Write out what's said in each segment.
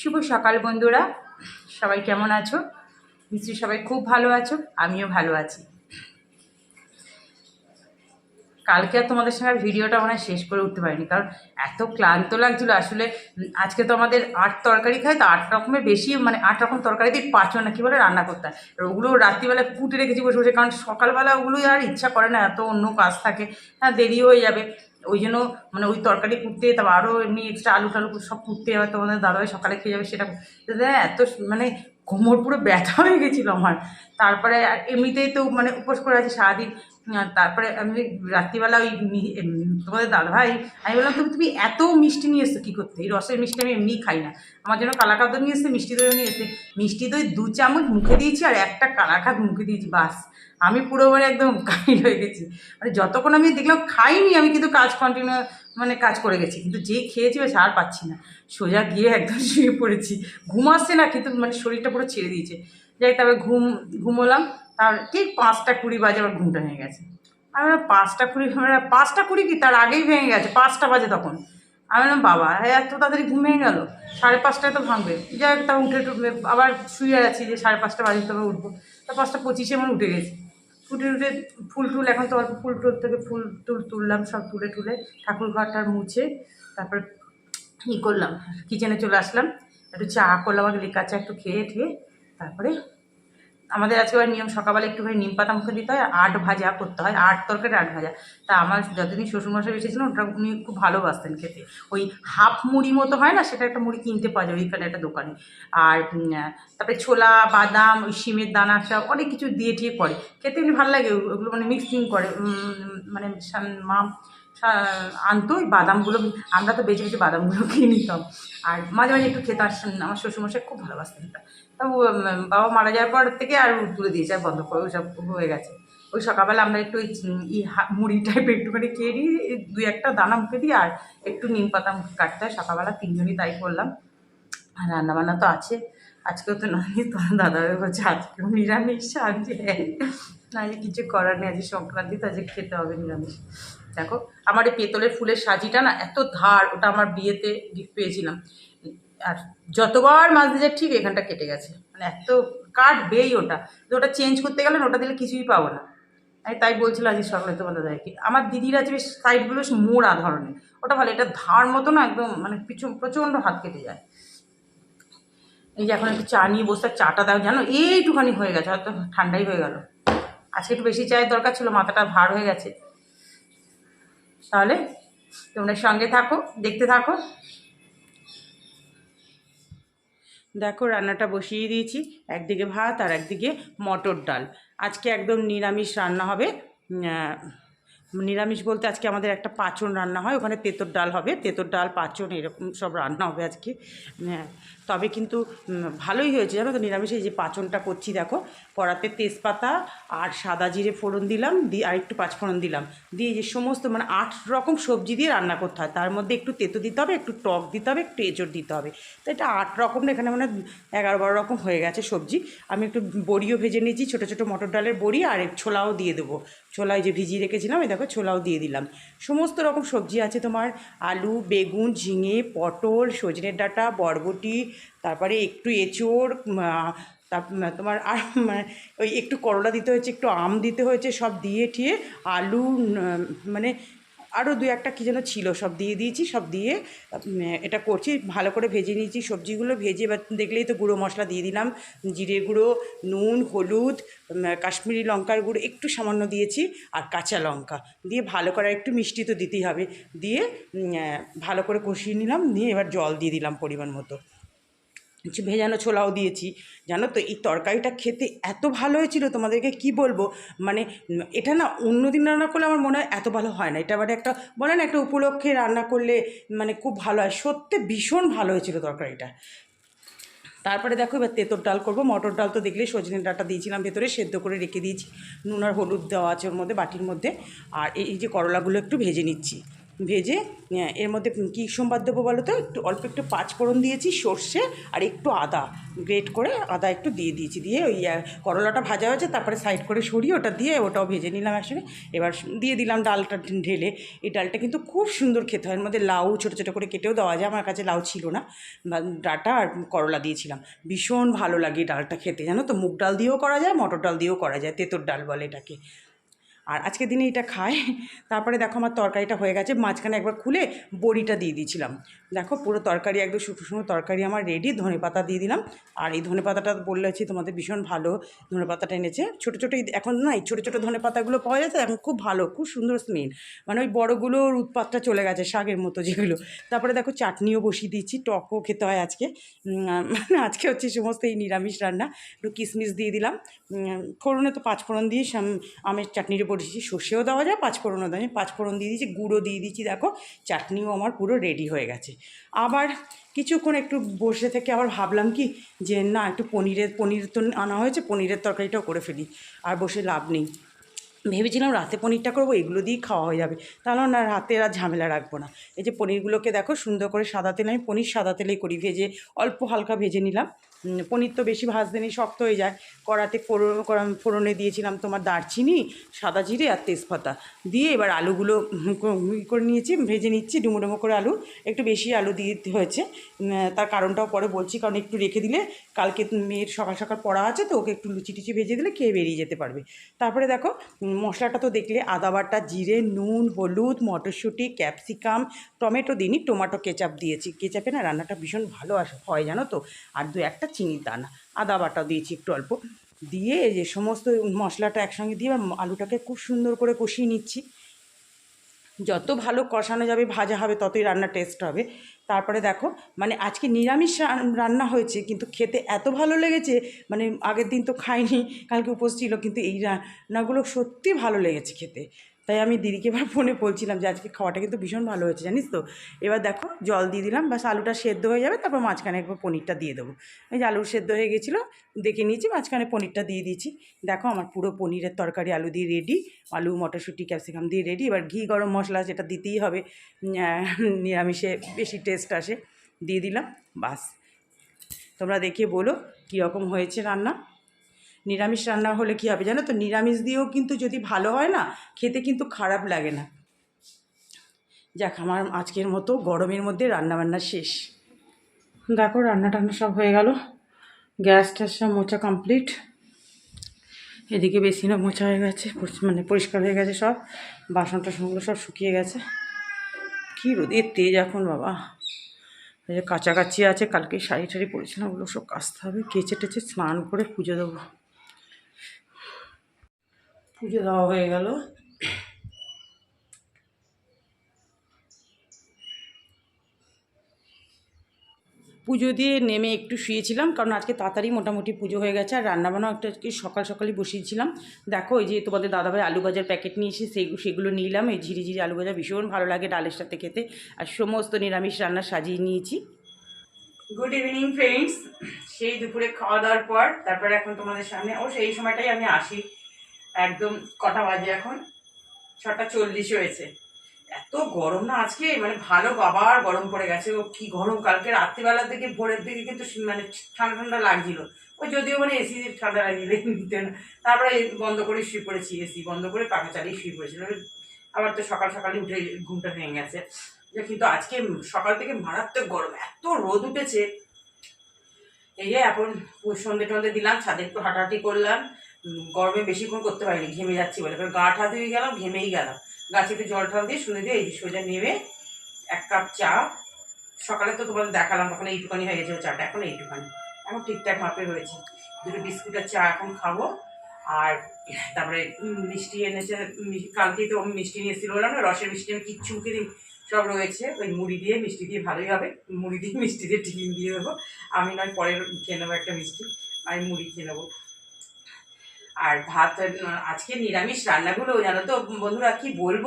শুভ সকাল বন্ধুরা। সবাই কেমন আছো? নিশ্চয়ই সবাই খুব ভালো আছো, আমিও ভালো আছি। কালকে আর তোমাদের সঙ্গে ভিডিওটা মনে শেষ করে উঠতে পারিনি, কারণ এত ক্লান্ত লাগছিল। আসলে আজকে তো আমাদের আট তরকারি খাই তো আট রকমের বেশি মানে আট রকম তরকারি দিয়ে পাঁচজন না কি বলে রান্না করতে হয়। ওগুলো রাত্রিবেলা কুটে রেখেছি বসে বসে, কারণ সকালবেলা ওগুলোই আর ইচ্ছা করে না, এত অন্য কাজ থাকে হ্যাঁ দেরি হয়ে যাবে। ওই জন্য মানে ওই তরকারি কুটতে, তারপর আরও এমনি এক্সট্রা আলু টালু সব কুটতে হবে তোমাদের দাদাভাই সকালে খেয়ে যাবে সেটা এত মানে কোমর পুরো ব্যথা হয়ে গেছিল আমার। তারপরে এমনিতেই তো মানে উপোস করে আছে সারাদিন। তারপরে আমি রাত্রিবেলা ওই তোমাদের দাদাভাই, আমি বললাম, তুমি তুমি এত মিষ্টি নিয়ে এসছো কী করতে? এই রসের মিষ্টি আমি এমনিই খাই না। আমার জন্য কালাকাদ নিয়ে এসছে, মিষ্টি দইও নিয়ে এসছে। মিষ্টি দই দু চামচ মুখে দিয়েছি আর একটা কালাকাদ মুখে দিয়েছি, বাস। আমি পুরো মানে একদম কাহিল হয়ে গেছি। মানে যতক্ষণ আমি দেখলাম খাইনি, আমি কিন্তু কাজ কন্টিনিউ মানে কাজ করে গেছি। কিন্তু যে খেয়েছি বেশ আর পাচ্ছি না। সোজা গিয়ে একদম শুয়ে পড়েছি। ঘুম আসছে না, কিন্তু মানে শরীরটা পুরো ছেড়ে দিয়েছে। যাই তারপরে ঘুম, ঘুমোলাম। তার ঠিক পাঁচটা কুড়ি বাজে আমার ঘুমটা ভেঙে গেছে। আমি বললাম, পাঁচটা কুড়ি পাঁচটা কুড়ি কি? তার আগেই ভেঙে গেছে পাঁচটা বাজে তখন। আমি বললাম বাবা হ্যাঁ এত তাড়াতাড়ি ঘুম ভেঙে গেলো সাড়ে পাঁচটায় তো ভাঙবে। যাই হোক তা উঠে টুটবে আবার শুয়ে আছি যে সাড়ে পাঁচটা বাজে তবে উঠবো। তা পাঁচটা পঁচিশে আমার উঠে গেছি। উঠে উঠে ফুল টুল এখন তো অল্প ফুল টুল থেকে ফুল টুল তুললাম সব তুলে টুলে ঠাকুর ঘরটার মুছে তারপরে ই করলাম কিচেনে চলে আসলাম। একটু চা করলাম আগে লিকা চা একটু খেয়ে ঠেয়ে তারপরে আমাদের আজকে নিয়ম সকালবেলা একটুখানি নিম পাতা মুখে দিতে হয়, আট ভাজা করতে হয়, আট তরকারি আট ভাজা। তা আমার যতদিন শ্বশুরমশাই এসেছিলেন, ওটা উনি খুব ভালোবাসতেন খেতে। ওই হাফ মুড়ি মতো হয় না, সেটা একটা মুড়ি কিনতে পাওয়া যায় ওইখানে একটা দোকানে। আর তারপরে ছোলা, বাদাম, ওই সিমের দানা সব অনেক কিছু দিয়ে ঠিয়ে করে। খেতে এমনি ভালো লাগে, ওগুলো মানে মিক্সিং করে মানে মা আনতো, ওই বাদামগুলো, আমরা তো বেছে বেছে বাদামগুলো খেয়ে নিতাম। আর মাঝে মাঝে একটু খেতে আসতেন আমার শ্বশুরমশাই খুব ভালোবাসতেন তা বাবা মারা যাওয়ার পর থেকে আর তুলে দিয়েছে, আর বন্ধ করে, ওইসব হয়ে গেছে। ওই সকালবেলা আমরা একটু ওই ই মুড়ি টাইপের একটুখানি খেয়ে নিই দুই একটা দানা মুখে দিই, আর একটু নিম পাতা মুখে কাটতে হয়, সকালবেলা তিনজনই তাই করলাম। আর রান্নাবান্না তো আছে, আজকেও তো নয়, তোমার দাদা বলছে, আজকেও নিরামিষ, আজকে না যে কিছু করার নেই, আজকে সংক্রান্তি তো আজকে খেতে হবে নিরামিষ। দেখো আমার এই পেতলের ফুলের সাজিটা না এত ধার, ওটা আমার বিয়েতে গিফট পেয়েছিলাম। আর যতবার মাছ দিয়ে ঠিক এখানটা কেটে গেছে। মানে এত কাটবেই ওটা। ওটা চেঞ্জ করতে গেলে ওটা দিলে কিছুই পাবো না। আমি তাই বলছিল আজকে সকালে তোমার দাদাকে। আমার দিদিরা যে বেশ সাইডগুলো বেশ মোড়া ধরনের। ওটা ভালো, এটা ধার মতো না একদম মানে পিছন, প্রচণ্ড হাত কেটে যায়। এই যে এখন একটু চা নিয়ে বসে চাটা দাও, জানো? এইটুখানি হয়ে গেছে, হয়তো ঠান্ডাই হয়ে গেল। আজকে একটু বেশি চায়ের দরকার ছিল, মাথাটা ভার হয়ে গেছে। তাহলে তোমরা সঙ্গে থাকো, দেখতে থাকো। দেখো, রান্নাটা বসিয়ে দিয়েছি। একদিকে ভাত আর একদিকে মটর ডাল। আজকে একদম নিরামিষ রান্না হবে নিরামিষ বলতে আজকে আমাদের একটা পাঁচন রান্না হয় ওখানে তেঁতর ডাল হবে। তেঁতর ডাল পাঁচন এরকম সব রান্না হবে আজকে। হ্যাঁ, তবে কিন্তু ভালোই হয়েছে জানো তো নিরামিষ এই যে পাঁচনটা করছি দেখো। কড়াতে তেজপাতা আর সাদা জিরে ফোড়ন দিলাম দিয়ে আর একটু পাঁচফোড়ন দিলাম। দিয়ে যে সমস্ত মানে আট রকম সবজি দিয়ে রান্না করতে হয়। তার মধ্যে একটু তেতো দিতে হবে একটু টক দিতে হবে একটু এঁচড় দিতে হবে। তো এটা আট রকম এখানে মানে এগারো বারো রকম হয়ে গেছে সবজি। আমি একটু বড়িও ভেজে নিয়েছি ছোটো ছোটো মটর ডালের বড়ি আর ছোলাও দিয়ে দেবো। ছোলায় যে ভিজিয়ে রেখেছিলাম এই দেখো ছোলাও দিয়ে দিলাম। সমস্ত রকম সবজি আছে তোমার আলু বেগুন ঝিঙে পটল সজনের ডাঁটা বরবটি তারপরে একটু এঁচোড় উম, তোমার আর ওই একটু করলা দিতে হয়েছে একটু আম দিতে হয়েছে সব দিয়ে ঠিয়ে আলু মানে আরও দু একটা কী যেন ছিল, সব দিয়ে দিয়েছি, সব দিয়ে এটা করছি, ভালো করে ভেজে নিয়েছি, সবজিগুলো ভেজে, এবার দেখলেই তো গুঁড়ো মশলা দিয়ে দিলাম, জিরে গুঁড়ো, নুন, হলুদ কাশ্মীরি লঙ্কার গুঁড়ো একটু সামান্য দিয়েছি, আর কাঁচা লঙ্কা, দিয়ে ভালো করে একটু মিষ্টি তো দিতেই হবে, দিয়ে ভালো করে কষিয়ে নিলাম নিয়ে এবার জল দিয়ে দিলাম পরিমাণ মতো। ভেজানো ছোলাও দিয়েছি। জানো তো, এই তরকারিটা খেতে এত ভালো হয়েছিল তোমাদেরকে কি বলব? মানে এটা না অন্য দিন রান্না করলে আমার মনে হয় এত ভালো হয় না। এটা মানে একটা, বলে না একটা উপলক্ষে রান্না করলে মানে খুব ভালো হয়। সত্যি ভীষণ ভালো হয়েছিল তরকারিটা। তারপরে দেখো, এবার তেঁতর ডাল করব। মটর ডাল তো দেখলেই সজনের ডালটা দিয়েছিলাম, ভেতরে সেদ্ধ করে রেখে দিয়েছি। নুন আর হলুদ দেওয়া আছে ওর মধ্যে, বাটির মধ্যে। আর এই যে করলাগুলো একটু ভেজে নিচ্ছি। ভেজে এর মধ্যে কী সোমবার দেবো বলো তো? একটু অল্প একটু পাঁচ ফোড়ন দিয়েছি, সর্ষে আর একটু আদা। গ্রেট করে আদা একটু দিয়ে দিয়েছি, দিয়ে ওই করলাটা ভাজা হয়েছে, তারপরে সাইড করে সরিয়ে ওটা দিয়ে ওটাও ভেজে নিলাম একসঙ্গে। এবার দিয়ে দিলাম ডালটা ঢেলে। এই ডালটা কিন্তু খুব সুন্দর খেতে হয়, এর মধ্যে লাউ ছোটো ছোটো করে কেটেও দেওয়া যায়, আমার কাছে লাউ ছিল না। ডাটা আর করলা দিয়েছিলাম। ভীষণ ভালো লাগে ডালটা খেতে, জানো তো? মুগ ডাল দিয়েও করা যায়, মটর ডাল দিয়েও করা যায়, তেঁতর ডাল বলে এটাকে। আর আজকের দিনে এটা খায়। তারপরে দেখো আমার তরকারিটা হয়ে গেছে, মাঝখানে একবার খুলে বড়িটা দিয়ে দিয়েছিলাম। দেখো পুরো তরকারি একদম শুকনো শুকনো তরকারি আমার রেডি ধনে পাতা দিয়ে দিলাম। আর এই ধনে পাতাটা বললে হচ্ছে তোমাদের ভীষণ ভালো, ধনে পাতাটা এনেছে। ছোটো ছোটো এখন না এই ছোটো ছোটো ধনে পাতাগুলো পাওয়া যাচ্ছে, এখন খুব ভালো, খুব সুন্দর স্মেল মানে ওই বড়োগুলোর উৎপাতটা চলে গেছে, শাকের মতো যেগুলো। তারপরে দেখো চাটনিও বসিয়ে দিচ্ছি টকও খেতে হয় আজকে। মানে আজকে হচ্ছে সমস্ত এই নিরামিষ রান্না। একটু কিশমিশ দিয়ে দিলাম। ফোড়নে তো পাঁচ ফোড়ন দিয়ে আমের চাটনিটা বসেছি সর্ষেও দেওয়া যায়, পাঁচফোড়নও দেওয়া যায়। পাঁচ ফোড়ন দিয়ে দিয়েছি, গুঁড়ো দিয়ে দিয়েছি, দেখো, চাটনিও আমার পুরো রেডি হয়ে গেছে। আবার কিছুক্ষণ একটু বসে থেকে আবার ভাবলাম কি, যে না, একটু পনিরের, পনির তো আনা হয়েছে, পনিরের তরকারিটাও করে ফেলি। আর বসে লাভ নেই। ভেবেছিলাম রাতে পনিরটা করব, এগুলো দিয়েই খাওয়া হয়ে যাবে। তাহলে না রাতে আর ঝামেলা রাখব না। এই যে পনিরগুলোকে দেখো, সুন্দর করে সাদা তেলে, আমি পনির সাদা তেলেই করি, ভেজে, অল্প হালকা ভেজে নিলাম। পনির তো বেশি ভাজতে নেই, শক্ত হয়ে যায়। কড়াতে ফোড়ন ফোড়নে দিয়েছিলাম তোমার দারচিনি, সাদা জিরে আর তেজপাতা। দিয়ে এবার আলুগুলো করে নিয়েছি, ভেজে নিচ্ছি ডুমো ডুমো করে আলু, একটু বেশি আলু দিয়ে দিতে হয়েছে। তার কারণটাও পরে বলছি, কারণ একটু রেখে দিলে কালকে মেয়ের সকাল সকাল পড়া আছে, তো ওকে একটু লুচি টুচি ভেজে দিলে খেয়ে বেরিয়ে যেতে পারবে। তারপরে দেখো মশলাটা তো দেখলে আদা বাটা, জিরে, নুন, হলুদ, মটরশুঁটি, ক্যাপসিকাম, টমেটো দিনই টমেটো কেচাপ দিয়েছি। কেচাপে না রান্নাটা ভীষণ ভালো আসে, হয়, জানো তো? আর দু একটা চিনির দানা, আদা বাটা দিয়েছি একটু অল্প। দিয়ে যে সমস্ত মশলাটা একসঙ্গে দিয়ে আলুটাকে খুব সুন্দর করে কষিয়ে নিচ্ছি। যত ভালো কষানো যাবে, ভাজা হবে, ততই রান্না টেস্ট হবে। তারপরে দেখো মানে আজকে নিরামিষ রান্না হয়েছে, কিন্তু খেতে এত ভালো লেগেছে মানে আগের দিন তো খাইনি, কালকে উপোস ছিল, কিন্তু এই রান্নাগুলো সত্যি ভালো লেগেছে খেতে। তাই আমি দিদিকে এবার ফোনে বলছিলাম যে আজকে খাওয়াটা কিন্তু ভীষণ ভালো হয়েছে, জানিস তো? এবার দেখো জল দিয়ে দিলাম বাস আলুটা সেদ্ধ হয়ে যাবে, তারপর মাঝখানে একবার পনিরটা দিয়ে দেবো। এই যে আলু সেদ্ধ হয়ে গেছিল, দেখে নিয়েছি, মাঝখানে পনিরটা দিয়ে দিয়েছি। দেখো আমার পুরো পনিরের তরকারি, আলু দিয়ে রেডি আলু, মটরশুঁটি ক্যাপসিকাম দিয়ে রেডি এবার ঘি, গরম মশলা যেটা দিতেই হবে নিরামিষে বেশি টেস্ট আসে, দিয়ে দিলাম বাস তোমরা দেখে বলো, কীরকম হয়েছে রান্না। নিরামিষ রান্না হলে কী হবে জানো তো? নিরামিষ দিয়েও কিন্তু যদি ভালো হয় না, খেতে কিন্তু খারাপ লাগে না। যাক, আমার আজকের মতো গরমের মধ্যে রান্না বান্না শেষ। দেখো, রান্না টান্না সব হয়ে গেল। গ্যাস ট্যাস সব মোচা কমপ্লিট। এদিকে বেসিনও মোচা হয়ে গেছে মানে পরিষ্কার হয়ে গেছে সব। বাসন টাসনগুলো সব শুকিয়ে গেছে। কী রোদের তেজ এখন, বাবা। কাছাকাছি আছে, কালকে শাড়ি টাড়ি পরেছিলাম, ওগুলো সব কাচতে হবে। কেচে টেচে স্নান করে পুজো দেবো। পুজো দেওয়া হয়ে গেল। পুজো দিয়ে নেমে একটু শুয়েছিলাম, কারণ আজকে তাড়াতাড়ি মোটামুটি পুজো হয়ে গেছে। আর রান্নাবান্নাও একটা আজকে সকাল সকালই বসিয়েছিলাম। দেখো, এই যে তোমাদের দাদাভাই আলু ভাজার প্যাকেট নিয়ে এসে সেই সেগুলো নিলাম। এই ঝিরি ঝিরি আলু ভাজা ভীষণ ভালো লাগে ডালের সাথে খেতে। আর সমস্ত নিরামিষ রান্না সাজিয়ে নিয়েছি। গুড ইভিনিং ফ্রেন্ডস সেই দুপুরে খাওয়া দাওয়ার পর, তারপরে এখন তোমাদের সামনে, ও সেই সময়টাই আমি আসি। একদম কটা বাজে এখন? ছটা চল্লিশ হয়েছে। এত গরম না আজকে? মানে ভালো বাবার গরম পড়ে গেছে। ও কি গরম? কালকে রাত্রিবেলার দিকে ভোরের দিকে কিন্তু মানে ঠান্ডা ঠান্ডা লাগছিল। ওই যদিও মানে এসি ঠান্ডা লাগিয়ে নিতে না। তারপরে বন্ধ করে শুয়ে পড়েছি এসি বন্ধ করে পাখা চালিয়ে শুয়ে পড়েছিল আবার তো সকাল সকালে উঠে ঘুমটা ভেঙে গেছে। কিন্তু আজকে সকাল থেকে মারাত্মক গরম, এত রোদ উঠেছে। এই যে এখন সন্ধে টন্ধে দিলাম, ছাদে একটু হাঁটাহাঁটি করলাম। গরমে বেশিক্ষণ করতে পারিনি, ঘেমে যাচ্ছি বলে। এবার গা ঠা ধুয়ে গেলাম, ঘেমেই গেলাম। গাছে একটু জল টল দিয়ে শুনে দিয়ে এই সোজা নেমে এক কাপ চা। সকালে তো তোমাদের দেখালাম তখন এইটুখানি হয়ে গেছে চাটা এখন এইটুখানি। এখন ঠিকঠাক মাপে রয়েছে। দুটো বিস্কুটের চা এখন খাব। আর তারপরে মিষ্টি এনেছে কালকেই তো মিষ্টি নিয়ে এসেছিল বললাম না, রসের মিষ্টি আমি কিচ্ছু মুখে দিই সব রয়েছে। ওই মুড়ি দিয়ে, মিষ্টি দিয়ে ভালোই হবে। মুড়ি দিয়ে, মিষ্টি দিয়ে টিফিন দিয়ে দেবো। আমি নয়, পরে খেয়ে নেব একটা মিষ্টি। আমি মুড়ি খেয়ে নেব। আর ভাত, আজকে নিরামিষ রান্নাগুলো জানো তো বন্ধুরা, কি বলব?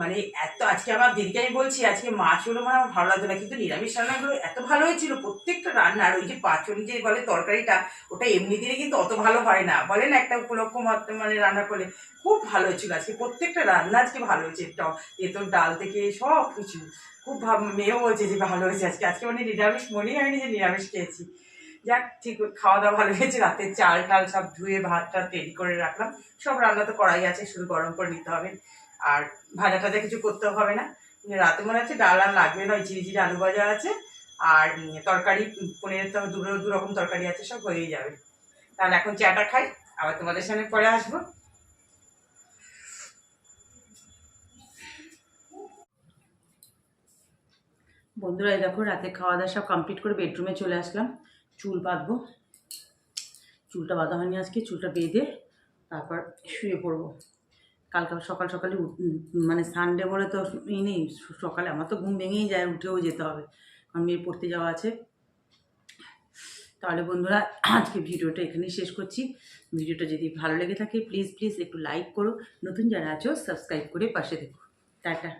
মানে এত, আজকে আমার দিদিকে আমি বলছি, আজকে মাছ হলো মানে আমার ভালো লাগতো না, কিন্তু নিরামিষ রান্নাগুলো এত ভালো হয়েছিল, প্রত্যেকটা রান্নার ওই যে পাচন যে বলে তরকারিটা, ওটা এমনি দিনে কিন্তু অত ভালো হয় না। বলে না একটা উপলক্ষ মানে রান্না করলে খুব ভালো হয়েছিল, আজকে প্রত্যেকটা রান্না আজকে ভালো হয়েছে তেঁতুল, ডাল থেকে সব কিছু। খুব ভাব, মেয়েও বলছে যে ভালো হয়েছে আজকে আজকে মানে নিরামিষ, মনেই হয়নি যে নিরামিষ খেয়েছি। যাক, ঠিক খাওয়া দাওয়া ভালো হয়েছে, রাতে চাল টাল সব ধুয়ে ভাত টাত রেডি করে রাখলাম। সব রান্না তো করাই আছে, শুধু গরম করে নিতে হবে। আর ভাজা টাজা কিছু করতে হবে না। রাতে মনে হচ্ছে ডাল আর লাগবে না, ওই চিরি আলু ভাজা আছে। আর তরকারি, পনিরের তো দু দু রকম তরকারি আছে, সব হয়েই যাবে। তাহলে এখন চাটা খাই, আবার তোমাদের সামনে পরে আসব। বন্ধুরা দেখো, রাতে খাওয়া দাওয়া সব কমপ্লিট করে বেডরুমে চলে আসলাম। চুল বাঁধবো। চুলটা বাঁধা হয়নি আজকে, চুলটা বেঁধে তারপর শুয়ে পড়ব। কালকে সকাল সকালে মানে সানডে বলে তো ই নেই, সকালে আমার তো ঘুম ভেঙেই যায়, উঠেও যেতে হবে। কারণ মেয়ে পড়তে যাওয়া আছে। তাহলে বন্ধুরা, আজকে ভিডিওটা এখানেই শেষ করছি। ভিডিওটা যদি ভালো লেগে থাকে প্লিজ প্লিজ একটু লাইক করো। নতুন যারা আছো সাবস্ক্রাইব করে পাশে দেখো টাটা।